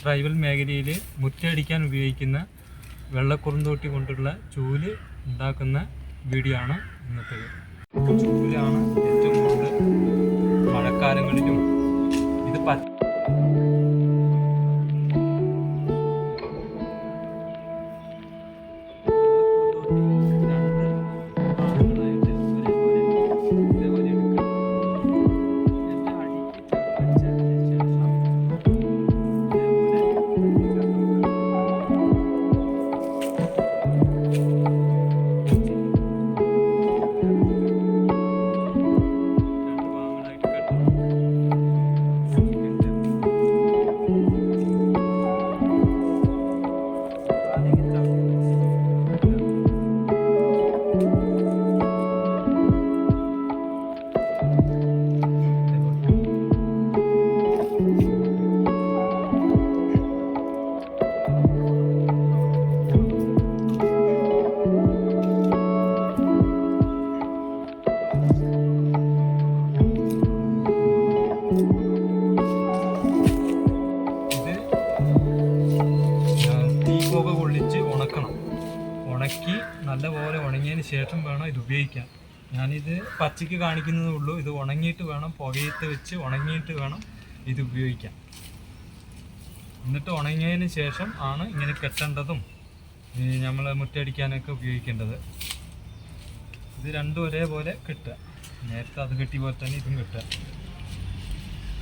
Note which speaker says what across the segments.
Speaker 1: Tribal മേഖലയിൽ മുറ്റടിക്കാൻ ഉപയോഗിക്കുന്ന വെള്ളക്കുറുന്തോട്ടി കൊണ്ടുള്ള ചൂൽ ഉണ്ടാക്കുന്ന വീഡിയോ ആണ് ഇന്നത്തേത് ചൂലാണ് ഏറ്റവും കൂടുതൽ മഴക്കാലങ്ങളിലും ഇത് പ തീപ്പൊക്കെ കൊള്ളിച്ച് ഉണക്കണം. ഉണക്കി നല്ലപോലെ ഉണങ്ങിയതിന് ശേഷം വേണം ഇത് ഉപയോഗിക്കാൻ. ഞാനിത് പച്ചയ്ക്ക് കാണിക്കുന്നതേ ഉള്ളൂ. ഇത് ഉണങ്ങിയിട്ട് വേണം പുകയത്ത് വെച്ച് ഉണങ്ങിയിട്ട് വേണം ഇത് ഉപയോഗിക്കാൻ. എന്നിട്ട് ഉണങ്ങിയതിന് ശേഷം ആണ് ഇങ്ങനെ കെട്ടേണ്ടതും നമ്മൾ മുറ്റടിക്കാനൊക്കെ ഉപയോഗിക്കേണ്ടത്. ഇത് രണ്ടും ഒരേപോലെ കിട്ടുക. നേരത്തെ അത് കിട്ടിയ പോലെ തന്നെ ഇതും കെട്ടുക.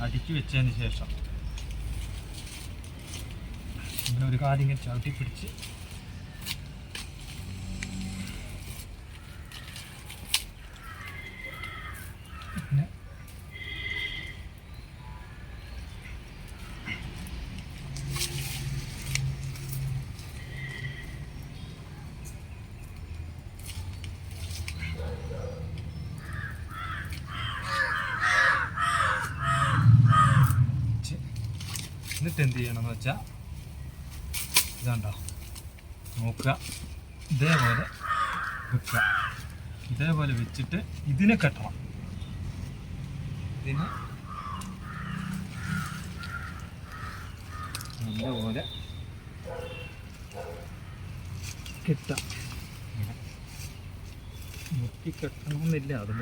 Speaker 1: അടുക്കി വെച്ചതിന് ശേഷം. ഇങ്ങനെ ഒരു കാര്യം ഇങ്ങനെ ചവിട്ടി പിടിച്ച് പിന്നെ വെച്ച് എന്നിട്ട് എന്ത് ചെയ്യണമെന്ന് വെച്ചാൽ ഇതാണ്ടോ നോക്കുക ഇതേപോലെ വെക്കുക. ഇതേപോലെ വെച്ചിട്ട് ഇതിനെ കെട്ടണം. ഇതിനെ നല്ലപോലെ കെട്ടാം. മുക്കി കെട്ടണമെന്നില്ല അത്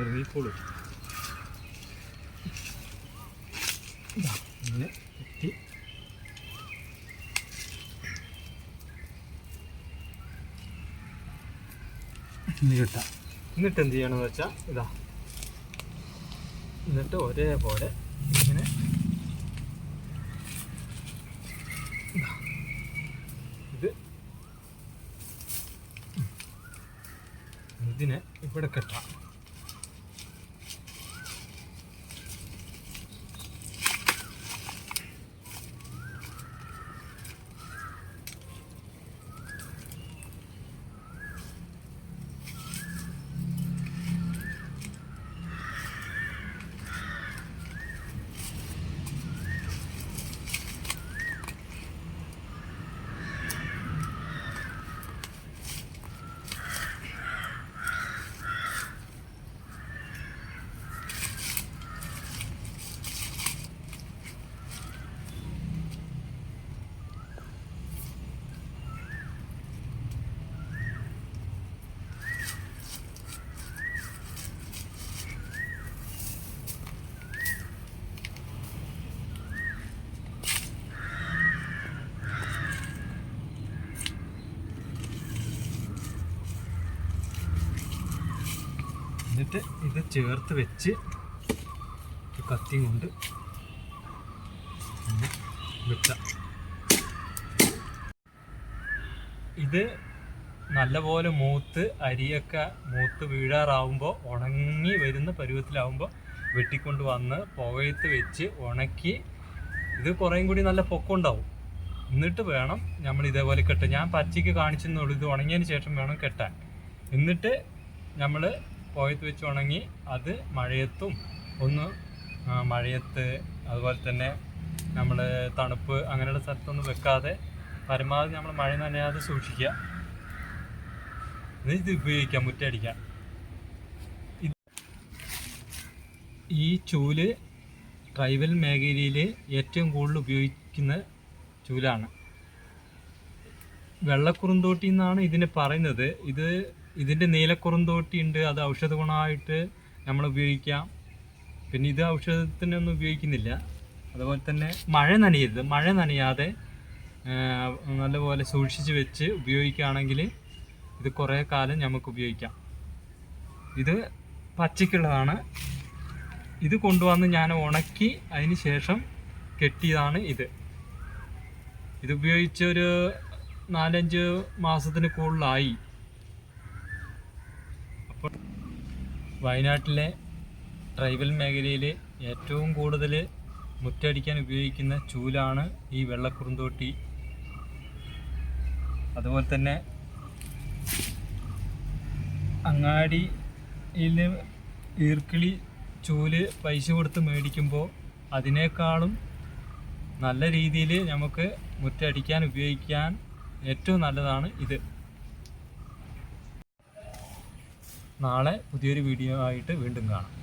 Speaker 1: ഇതാ, ഇങ്ങനെ കെട്ടി ഇനി കിട്ടാം എന്നിട്ട് എന്ത് ചെയ്യണമെന്ന് വെച്ചാൽ ഇതാ എന്നിട്ട് ഒരേപോലെ ഇങ്ങനെ. ഇത് ഇതിനെ ഇവിടെ കെട്ടാം എന്നിട്ട് ഇത് ചേർത്ത് വെച്ച് കത്തി കൊണ്ട് ഇങ്ങനെ ഇത് നല്ലപോലെ മൂത്ത് അരിയൊക്കെ മൂത്ത് വീഴാറാവുമ്പോൾ ഉണങ്ങി വരുന്ന പരുവത്തിലാവുമ്പോൾ വെട്ടിക്കൊണ്ട് വന്ന് പുകയത്ത് വെച്ച് ഉണക്കി ഇത് കുറേയും കൂടി നല്ല പൊക്കം ഉണ്ടാവും എന്നിട്ട് വേണം നമ്മൾ ഇതേപോലെ കെട്ടാൻ. ഞാൻ പച്ചയ്ക്ക് കാണിച്ചെന്നുള്ളൂ ഇത് ഉണങ്ങിയതിന് ശേഷം വേണം കെട്ടാൻ. എന്നിട്ട് നമ്മൾ പുകയത്ത് വെച്ച് ഉണങ്ങി അത് മഴയത്തും ഒന്ന് മഴയത്ത് അതുപോലെ തന്നെ നമ്മൾ തണുപ്പ് അങ്ങനെയുള്ള സ്ഥലത്തൊന്നും വെക്കാതെ പരമാവധി നമ്മൾ മഴ നനയാതെ സൂക്ഷിക്കുക. ഇത് ഉപയോഗിക്കാം മുറ്റടിക്കാം. ഈ ചൂൽ ട്രൈബൽ മേഖലയിൽ ഏറ്റവും കൂടുതൽ ഉപയോഗിക്കുന്ന ചൂലാണ്. വെള്ളക്കുറുന്തോട്ടി എന്നാണ് ഇതിന് പറയുന്നത്. ഇത് ഇതിന്റെ നീലക്കുറുന്തോട്ടി ഉണ്ട് അത് ഔഷധ ഗുണമായിട്ട് നമ്മൾ ഉപയോഗിക്കാം പിന്നെ ഇത് ഔഷധത്തിനൊന്നും ഉപയോഗിക്കുന്നില്ല. അതുപോലെ തന്നെ മഴ നനയരുത്. മഴ നനയാതെ നല്ലപോലെ സൂക്ഷിച്ച് വെച്ച് ഉപയോഗിക്കുകയാണെങ്കിൽ ഇത് കുറേ കാലം നമുക്ക് ഉപയോഗിക്കാം. ഇത് പച്ചയ്ക്കുള്ളതാണ്. ഇത് കൊണ്ടുവന്ന് ഞാൻ ഉണക്കി അതിന് ശേഷം കെട്ടിയതാണ് ഇത്. ഇത് ഉപയോഗിച്ച് നാലഞ്ച് മാസത്തിന് കൂടുതലായി. വയനാട്ടിലെ ട്രൈബൽ മേഖലയിൽ ഏറ്റവും കൂടുതൽ മുറ്റടിക്കാൻ ഉപയോഗിക്കുന്ന ചൂലാണ് ഈ വെള്ളക്കുറുന്തോട്ടി. അതുപോലെ തന്നെ അങ്ങാടിയിൽ ഈർക്കിളി ചൂൽ പൈസ കൊടുത്ത് മേടിക്കുമ്പോൾ അതിനേക്കാളും നല്ല രീതിയിൽ നമുക്ക് മുറ്റടിക്കാൻ ഉപയോഗിക്കാൻ ഏറ്റവും നല്ലതാണ് ഇത്. നാളെ പുതിയൊരു വീഡിയോ ആയിട്ട് വീണ്ടും കാണാം.